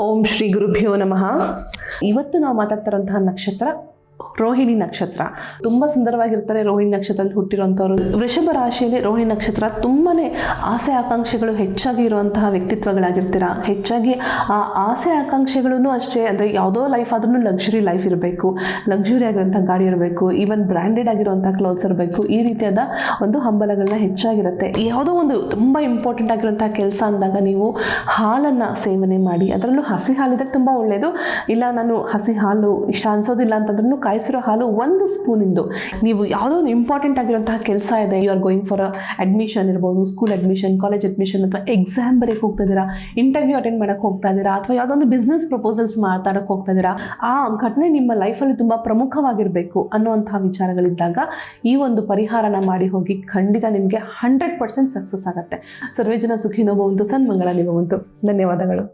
ಓಂ ಶ್ರೀ ಗುರುಭ್ಯೋ ನಮಃ. ಇವತ್ತು ನಾವು ಮಾತಾಡ್ತಿರೋಂತಹ ನಕ್ಷತ್ರ ರೋಹಿಣಿ ನಕ್ಷತ್ರ. ತುಂಬ ಸುಂದರವಾಗಿರ್ತಾರೆ ರೋಹಿಣಿ ನಕ್ಷತ್ರದಲ್ಲಿ ಹುಟ್ಟಿರುವಂಥವ್ರು ವೃಷಭ ರಾಶಿಯಲ್ಲಿ ರೋಹಿಣಿ ನಕ್ಷತ್ರ ತುಂಬಾನೇ ಆಸೆ ಆಕಾಂಕ್ಷೆಗಳು ಹೆಚ್ಚಾಗಿ ಇರುವಂತಹ ವ್ಯಕ್ತಿತ್ವಗಳಾಗಿರ್ತೀರ? ಹೆಚ್ಚಾಗಿ ಆ ಆಸೆ ಆಕಾಂಕ್ಷೆಗಳೂ ಅಷ್ಟೇ ಅಂದರೆ ಯಾವುದೋ ಲೈಫ್ ಆದ್ರೂ ಲಕ್ಸುರಿ ಲೈಫ್ ಇರಬೇಕು. ಲಕ್ಸುರಿ ಆಗಿರುವಂಥ ಗಾಡಿ ಇರಬೇಕು ಈವನ್ ಬ್ರ್ಯಾಂಡೆಡ್ ಆಗಿರುವಂಥ ಕ್ಲೋತ್ಸ್ ಇರಬೇಕು, ಈ ರೀತಿಯಾದ ಒಂದು ಹಂಬಲಗಳನ್ನ ಹೆಚ್ಚಾಗಿರುತ್ತೆ. ಯಾವುದೋ ಒಂದು ತುಂಬ ಇಂಪಾರ್ಟೆಂಟ್ ಆಗಿರುವಂಥ ಕೆಲಸ ಅಂದಾಗ ನೀವು ಹಾಲನ್ನು ಸೇವನೆ ಮಾಡಿ, ಅದರಲ್ಲೂ ಹಸಿ ಹಾಲಿದ್ರೆ ತುಂಬ ಒಳ್ಳೆಯದು ಇಲ್ಲ ನಾನು ಹಸಿ ಹಾಲು ಇಷ್ಟ ಅನ್ಸೋದಿಲ್ಲ ಅಂತಂದ್ರೂ ಕಾಯಿಸಿರೋ ಹಾಲು ಒಂದು ಸ್ಪೂನಿಂದು. ನೀವು ಯಾವುದೋ ಒಂದು ಇಂಪಾರ್ಟೆಂಟ್ ಆಗಿರುವಂತಹ ಕೆಲಸ ಇದೆ. You are going for admission ಇರ್ಬೋದು ಸ್ಕೂಲ್ ಅಡ್ಮಿಷನ್ ಕಾಲೇಜ್ ಅಡ್ಮಿಷನ್ ಅಥವಾ ಎಕ್ಸಾಮ್ ಬರೆಯಕ್ಕೆ ಹೋಗ್ತಾ ಇದ್ದೀರಾ ಇಂಟರ್ವ್ಯೂ ಅಟೆಂಡ್ ಮಾಡೋಕೆ ಹೋಗ್ತಾ ಇದ್ದೀರಾ, ಅಥವಾ ಯಾವುದೋ ಒಂದು ಬಿಸ್ನೆಸ್ ಪ್ರಪೋಸಲ್ಸ್ ಮಾತಾಡಕ್ಕೆ ಹೋಗ್ತಾ ಇದ್ದೀರಾ, ಆ ಘಟನೆ ನಿಮ್ಮ ಲೈಫಲ್ಲಿ ತುಂಬ ಪ್ರಮುಖವಾಗಿರಬೇಕು ಅನ್ನುವಂತಹ ವಿಚಾರಗಳಿದ್ದಾಗ ಈ ಒಂದು ಪರಿಹಾರನ ಮಾಡಿ ಹೋಗಿ ಖಂಡಿತ ನಿಮಗೆ ಹಂಡ್ರೆಡ್ ಪರ್ಸೆಂಟ್ ಸಕ್ಸಸ್ ಆಗುತ್ತೆ. ಸರ್ವೇ ಜನ ಸುಖಿನೋ ಭವಂತು ಸನ್ಮಂಗಳ ನಿಭವಂತು. ಧನ್ಯವಾದಗಳು.